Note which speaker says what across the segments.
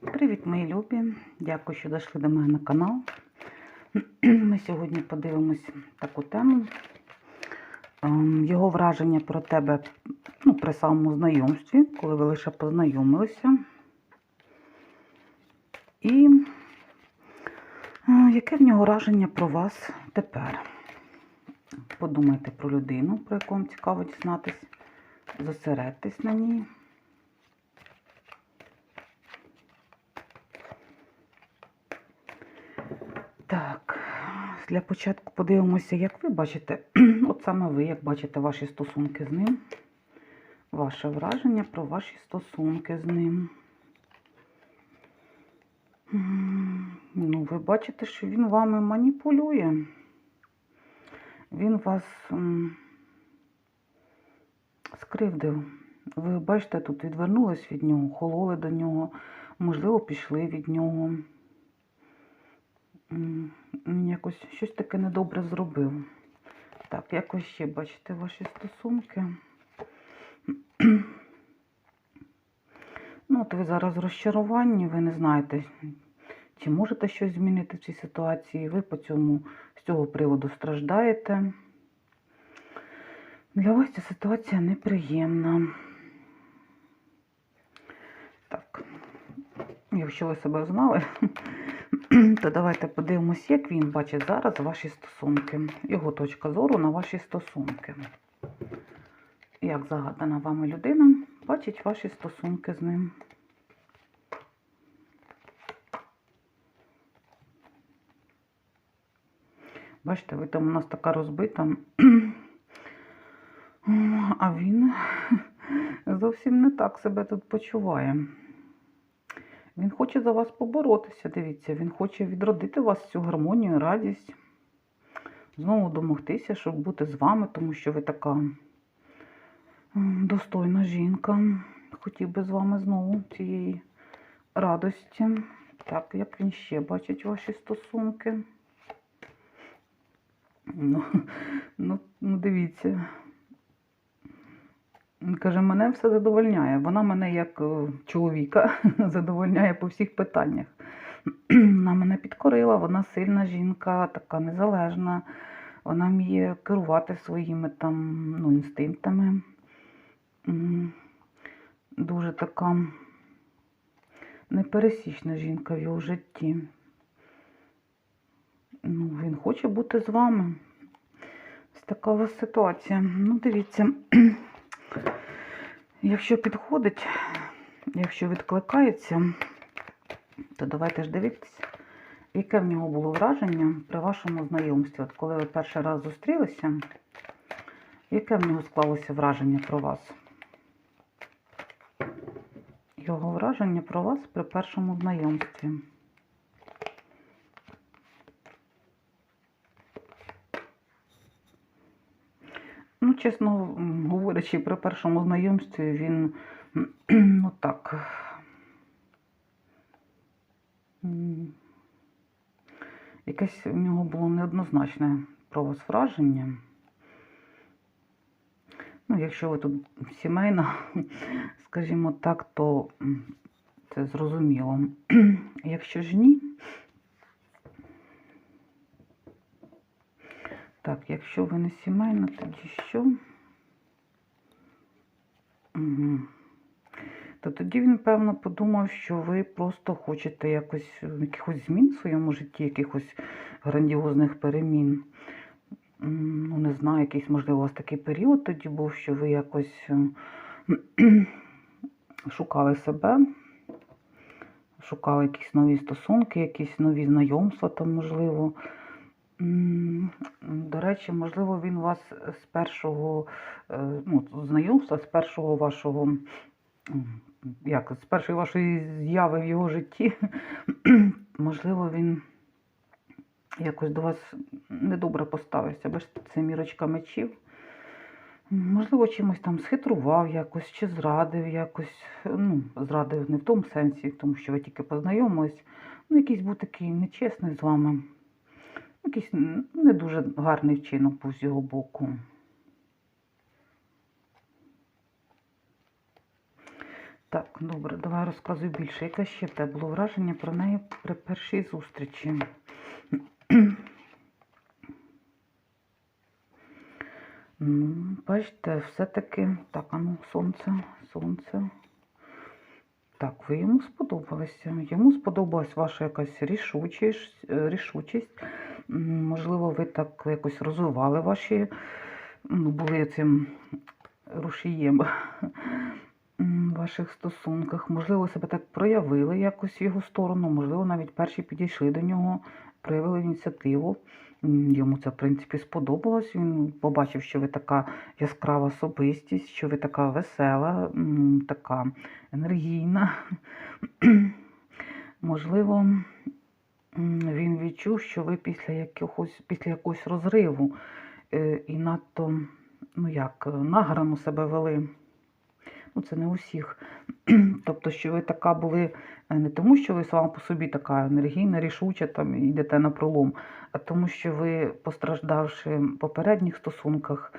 Speaker 1: Привіт, мої любі! Дякую, що дійшли до мене на канал. Ми сьогодні подивимось таку тему. Ем, Його враження про тебе ну, при самому знайомстві, коли ви лише познайомилися. І е, яке в нього враження про вас тепер? Подумайте про людину, про яку вам цікаво дізнатись. Зосередьтесь на ній. Так, для початку подивимося, як ви бачите, от саме ви, як бачите ваші стосунки з ним. Ваше враження про ваші стосунки з ним. Ну, ви бачите, що він вами маніпулює. Він вас скривдив. Ви бачите, тут відвернулись від нього, хололи до нього, можливо, пішли від нього. Якось щось таке недобре зробив. Так, якось ще бачите ваші стосунки. Ну, от ви зараз в розчаруванні, ви не знаєте, чи можете щось змінити в цій ситуації. Ви по цьому з цього приводу страждаєте. Для вас ця ситуація неприємна. Так, якщо ви себе знали, то давайте подивимось, як він бачить зараз ваші стосунки. Його точка зору на ваші стосунки. Як загадана вами людина бачить ваші стосунки з ним. Бачите, ви там у нас така розбита, а він зовсім не так себе тут почуває. Він хоче за вас поборотися, дивіться, він хоче відродити вас цю гармонію, радість, знову домогтися, щоб бути з вами, тому що ви така достойна жінка. Хотів би з вами знову цієї радості. Так, як він ще бачить ваші стосунки? Ну, ну, ну дивіться. Каже, мене все задовольняє. Вона мене як е, чоловіка задовольняє по всіх питаннях. Вона мене підкорила, вона сильна жінка, така незалежна. Вона вміє керувати своїми там ну, інстинктами. Дуже така непересічна жінка в його житті. Ну, він хоче бути з вами. Ось така у вас ситуація. Ну, дивіться, якщо підходить, якщо відкликається, то давайте ж дивитися, яке в нього було враження при вашому знайомстві. От коли ви перший раз зустрілися, яке в нього склалося враження про вас? Його враження про вас при першому знайомстві. Ну, чесно говорячи, при першому знайомстві він ну так. Якесь в нього було неоднозначне про вас враження. Ну, якщо ви тут сімейна, скажімо так, то це зрозуміло. Якщо ж ні, Так, якщо ви не сімейна, тоді що? Угу. То тоді він, певно, подумав, що ви просто хочете якось якихось змін в своєму житті, якихось грандіозних перемін. Ну, не знаю, якийсь, можливо, у вас такий період тоді був, що ви якось шукали себе, шукали якісь нові стосунки, якісь нові знайомства там, можливо. До речі, можливо, він вас з першого е, ну, знайомства, з першого вашого, як, з першої вашої зяви в його житті, можливо, він якось до вас недобре поставився. Бачите, це мірочка мечів. Можливо, чимось там схитрував якось, чи зрадив якось. Ну, зрадив не в тому сенсі, тому що ви тільки познайомились. Ну, якийсь був такий нечесний з вами. Якийсь не дуже гарний вчинок був з його боку. Так, добре, давай розказуй більше. Яке ще в тебе було враження про неї при першій зустрічі? Ну, бачите, все-таки. Так, а ну, сонце, сонце. Так, ви йому сподобалися. Йому сподобалась ваша якась рішучість, е, рішучість. Можливо, ви так якось розвивали ваші, ну, були цим рушієм в ваших стосунках. Можливо, себе так проявили якось в його сторону, можливо, навіть перші підійшли до нього, проявили ініціативу. Йому це, в принципі, сподобалось. Він побачив, що ви така яскрава особистість, що ви така весела, така енергійна. Можливо, він відчув, що ви після якогось, після якогось розриву е, і надто, ну як, е, награно себе вели. Ну, це не у всіх. Тобто, що ви така були е, не тому, що ви сама по собі така енергійна, рішуча, там йдете на пролом, а тому, що ви, постраждавши в попередніх стосунках,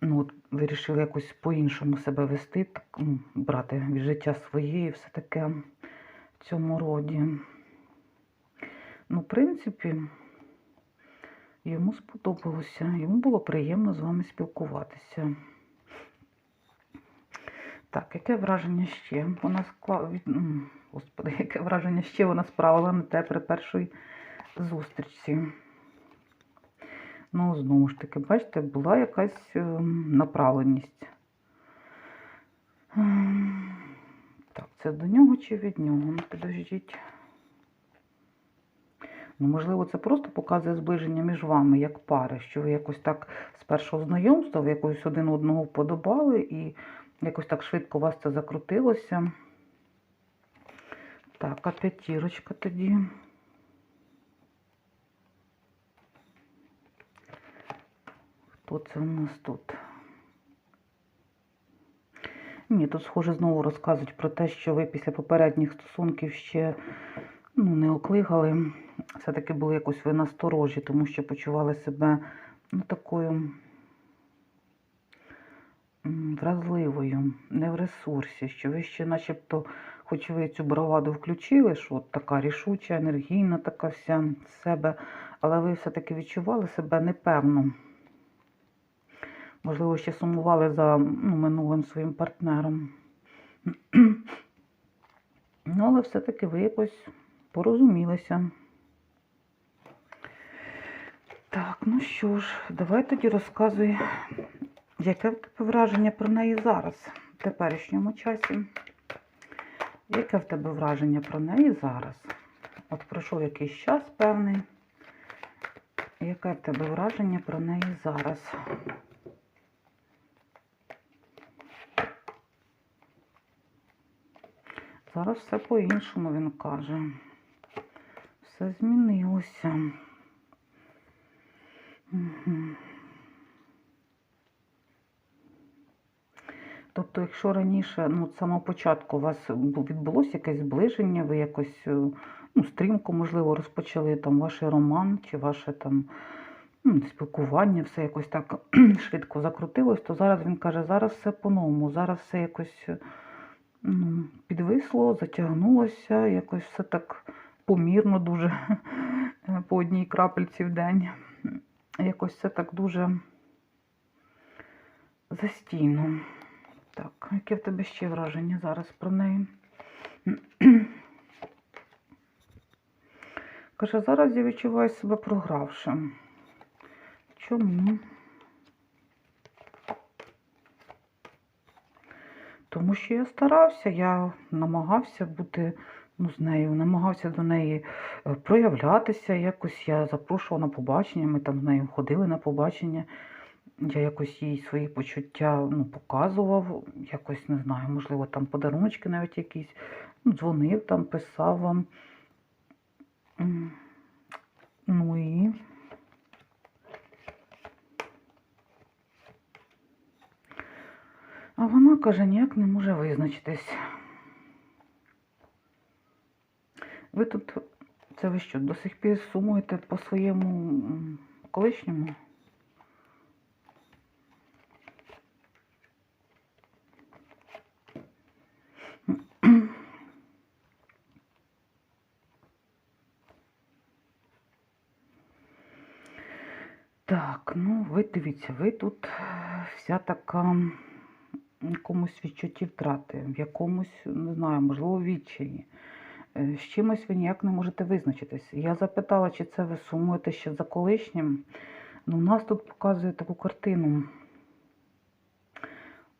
Speaker 1: ну, от, вирішили якось по-іншому себе вести, так, ну, брати від життя своє і все таке в цьому роді. Ну, в принципі, йому сподобалося, йому було приємно з вами спілкуватися. Так, яке враження ще вона скла... від- Господи, яке враження ще вона справила на те при першій зустрічці? Ну, знову ж таки, бачите, була якась ем, направленість. Так, це до нього чи від нього? Ну, підождіть. Ну, можливо, це просто показує зближення між вами як пари, що ви якось так з першого знайомства, ви якось один одного вподобали і якось так швидко у вас це закрутилося. Так, а п'ятірочка тоді. Хто це у нас тут? Ні, тут, схоже, знову розказують про те, що ви після попередніх стосунків ще ну, не оклигали. Все-таки були якось ви насторожі, тому що почували себе ну, такою вразливою, не в ресурсі, що ви ще начебто, хоч ви цю браваду включили, що от така рішуча, енергійна така вся себе, але ви все-таки відчували себе непевно. Можливо, ще сумували за ну, минулим своїм партнером. Ну, але все-таки ви якось порозумілися. Так, ну що ж, давай тоді розказуй, яке в тебе враження про неї зараз, в теперішньому часі. Яке в тебе враження про неї зараз? От пройшов якийсь час певний. Яке в тебе враження про неї зараз? Зараз все по-іншому, він каже. Все змінилося. Угу. Тобто, якщо раніше, ну, з самого початку у вас відбулося якесь зближення, ви якось е, ну, стрімко, можливо, розпочали там ваш роман чи ваше там ну, спілкування, все якось так швидко закрутилось, то зараз він каже, зараз все по-новому, зараз все якось е, ну, підвисло, затягнулося, якось все так помірно дуже по одній крапельці в день. Якось все так дуже застійно. Так, яке в тебе ще враження зараз про неї? Каже, зараз я відчуваю себе програвшим. Чому? Тому що я старався, я намагався бути ну, з нею, намагався до неї е, проявлятися. Якось я запрошувала на побачення, ми там з нею ходили на побачення. Я якось їй свої почуття ну, показував, якось не знаю, можливо, там подаруночки навіть якісь. Ну, дзвонив там, писав вам. Ну і. А вона каже, ніяк не може визначитись. Ви тут, це ви що, до сих пір сумуєте по своєму колишньому? Так, ну ви дивіться, ви тут вся така якомусь відчутті втрати, в якомусь, не знаю, можливо, відчаї. Е, З чимось ви ніяк не можете визначитись. Я запитала, чи це ви сумуєте ще за колишнім. Ну, у нас тут показує таку картину.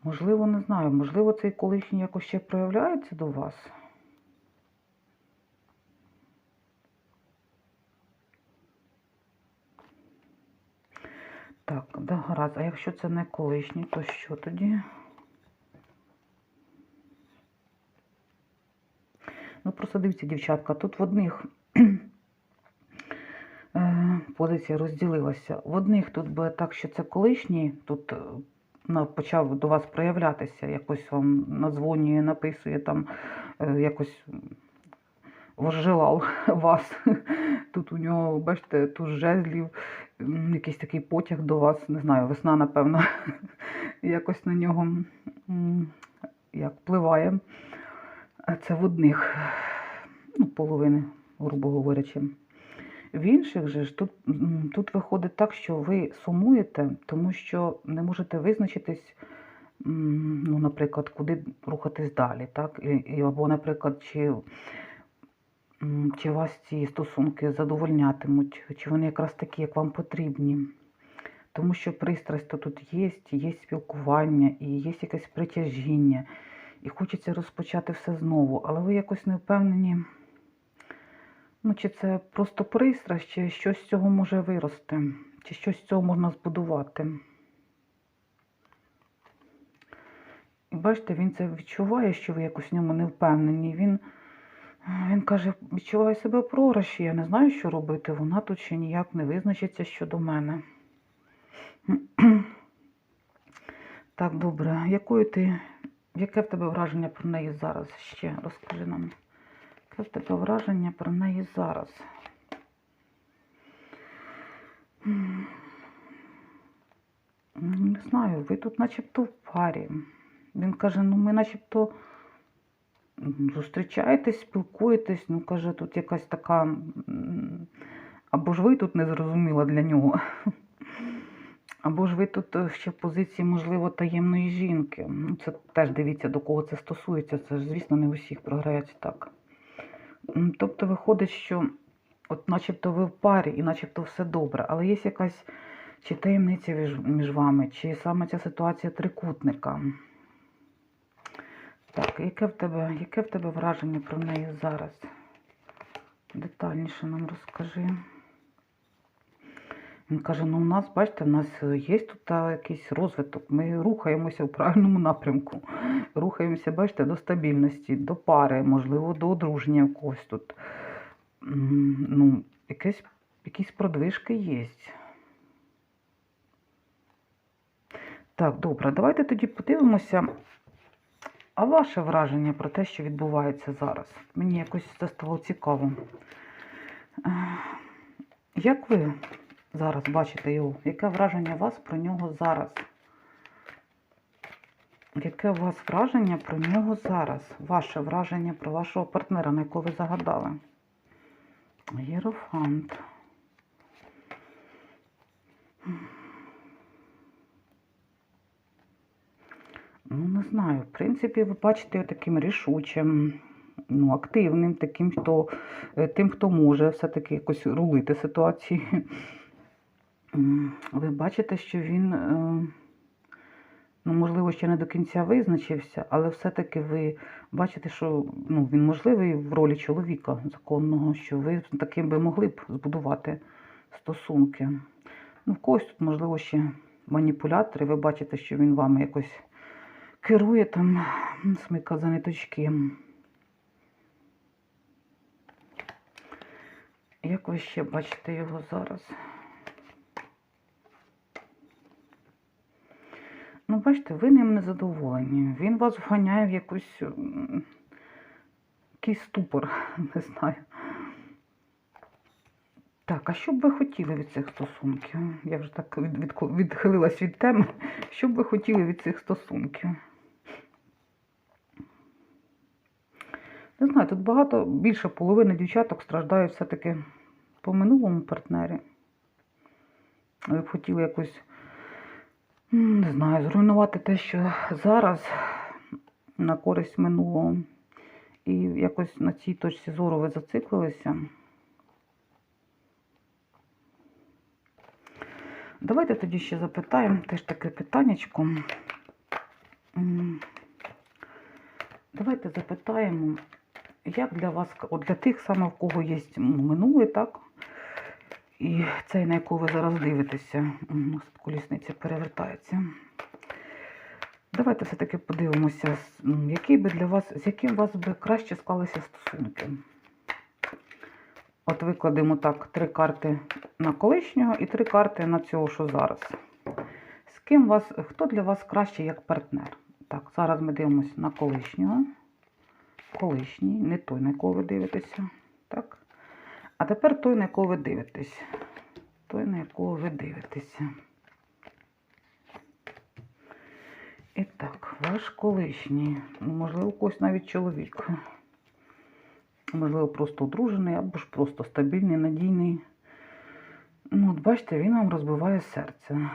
Speaker 1: Можливо, не знаю, можливо, цей колишній якось ще проявляється до вас. Так, да, гаразд. А якщо це не колишній, то що тоді? Ну, просто дивіться, дівчатка, тут в одних е, позиція розділилася. В одних тут буде так, що це колишній, тут е, почав до вас проявлятися, якось вам надзвонює, написує там, е, якось возжелав вас. Тут у нього, бачите, тут жезлів, якийсь такий потяг до вас, не знаю, весна, напевно, якось на нього як впливає. А Це в одних, ну, половини, грубо говорячи. В інших же ж тут, тут виходить так, що ви сумуєте, тому що не можете визначитись, ну, наприклад, куди рухатись далі, так? І, або, наприклад, чи, чи вас ці стосунки задовольнятимуть, чи вони якраз такі, як вам потрібні. Тому що пристрасть то тут є, є спілкування і є якесь притяжіння. І хочеться розпочати все знову, але ви якось не впевнені, ну, чи це просто пристрасть, чи щось з цього може вирости, чи щось з цього можна збудувати. І бачите, він це відчуває, що ви якось в ньому не впевнені. Він, він каже, відчуваю себе в програші, я не знаю, що робити. Вона тут ще ніяк не визначиться щодо мене. Так, добре. Якою ти, яке в тебе враження про неї зараз? Ще розкажи нам. Яке в тебе враження про неї зараз? Не знаю, ви тут начебто в парі. Він каже, ну ми начебто зустрічаєтесь, спілкуєтесь, ну каже, тут якась така. Або ж ви тут не зрозуміла для нього. Або ж ви тут е, ще в позиції, можливо, таємної жінки. Ну, це теж дивіться, до кого це стосується. Це ж, звісно, не у всіх програється так. Тобто виходить, що от начебто ви в парі і начебто все добре, але є якась чи таємниця між вами, чи саме ця ситуація трикутника. Так, яке в тебе, яке в тебе враження про неї зараз? Детальніше нам розкажи. Він каже: ну у нас, бачите, в нас є тут якийсь розвиток. Ми рухаємося в правильному напрямку. Рухаємося, бачите, до стабільності, до пари, можливо, до одруження в когось тут. Ну, якесь, якісь продвижки є. Так, добре, давайте тоді подивимося. А ваше враження про те, що відбувається зараз? Мені якось це стало цікаво. Як ви зараз бачите його? Яке враження у вас про нього зараз? Яке у вас враження про нього зараз? Ваше враження про вашого партнера, на якого ви загадали? Єрофант. Ну, не знаю. В принципі, ви бачите таким рішучим, ну, активним, таким, хто, е, тим, хто може все-таки якось рулити ситуації. Ви бачите, що він, е, ну, можливо, ще не до кінця визначився, але все-таки ви бачите, що ну, він можливий в ролі чоловіка законного, що ви таким би могли б збудувати стосунки. Ну, в когось тут, можливо, ще маніпулятори. Ви бачите, що він вами якось керує там, смика за ниточки. Як ви ще бачите його зараз? Ну, бачите, ви ним не задоволені. Він вас вганяє в якусь якийсь ступор, не знаю. Так, а що б ви хотіли від цих стосунків? Я вже так від, від, відхилилась від теми. Що б ви хотіли від цих стосунків? Тут багато, більше половини дівчаток страждають все-таки по минулому партнері. Ви б хотіли якось, не знаю, зруйнувати те, що зараз на користь минулого. І якось на цій точці зору ви зациклилися. Давайте тоді ще запитаємо теж таке питаннячко. Давайте запитаємо, як для вас, от для тих саме, в кого є ну, минуле, так? І цей, на якого ви зараз дивитеся, у нас колісниця перевертається. Давайте все-таки подивимося, який би для вас, з яким вас би краще склалися стосунки. От викладемо так три карти на колишнього і три карти на цього, що зараз. З ким вас, хто для вас краще як партнер? Так, зараз ми дивимося на колишнього. Колишній, не той, на якого ви дивитеся. Так. А тепер той, на якого ви дивитесь. Той, на якого ви дивитеся. І так, ваш колишній, ну, можливо, когось навіть чоловік. Можливо, просто одружений або ж просто стабільний, надійний. Ну, от бачите, він вам розбиває серце.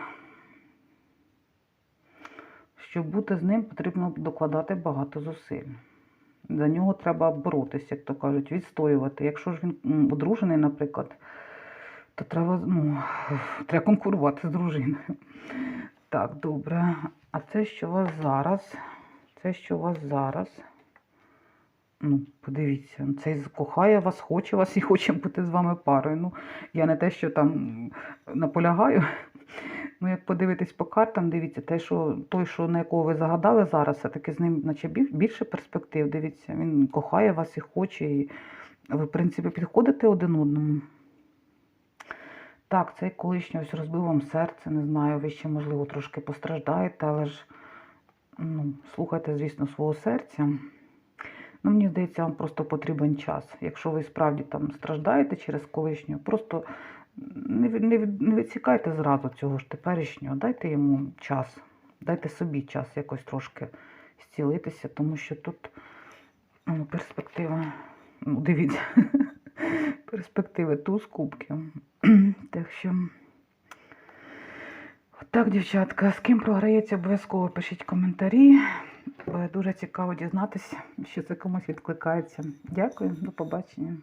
Speaker 1: Щоб бути з ним, потрібно докладати багато зусиль. За нього треба боротися, як то кажуть, відстоювати. Якщо ж він одружений, наприклад, то треба, ну, треба конкурувати з дружиною. Так, добре. А це, що у вас зараз? Це, що у вас зараз? Ну, подивіться, цей кохає вас, хоче вас і хоче бути з вами парою. Ну, я не те, що там наполягаю. Ну, як подивитись по картам, дивіться, те, що той, що на якого ви загадали зараз, все-таки з ним наче більше перспектив. Дивіться, він кохає вас і хоче, і ви, в принципі, підходите один одному. Так, цей колишній ось розбив вам серце, не знаю, ви ще, можливо, трошки постраждаєте, але ж ну, слухайте, звісно, свого серця. Ну, мені здається, вам просто потрібен час. Якщо ви справді там страждаєте через колишнього, просто не, не, не відсікайте зразу цього ж теперішнього, дайте йому час, дайте собі час якось трошки зцілитися, тому що тут ну, перспектива, ну, дивіться, перспективи туз кубків. так що. Так, дівчатка, з ким програється, обов'язково пишіть коментарі. Дуже цікаво дізнатися, що це комусь відкликається. Дякую, до побачення.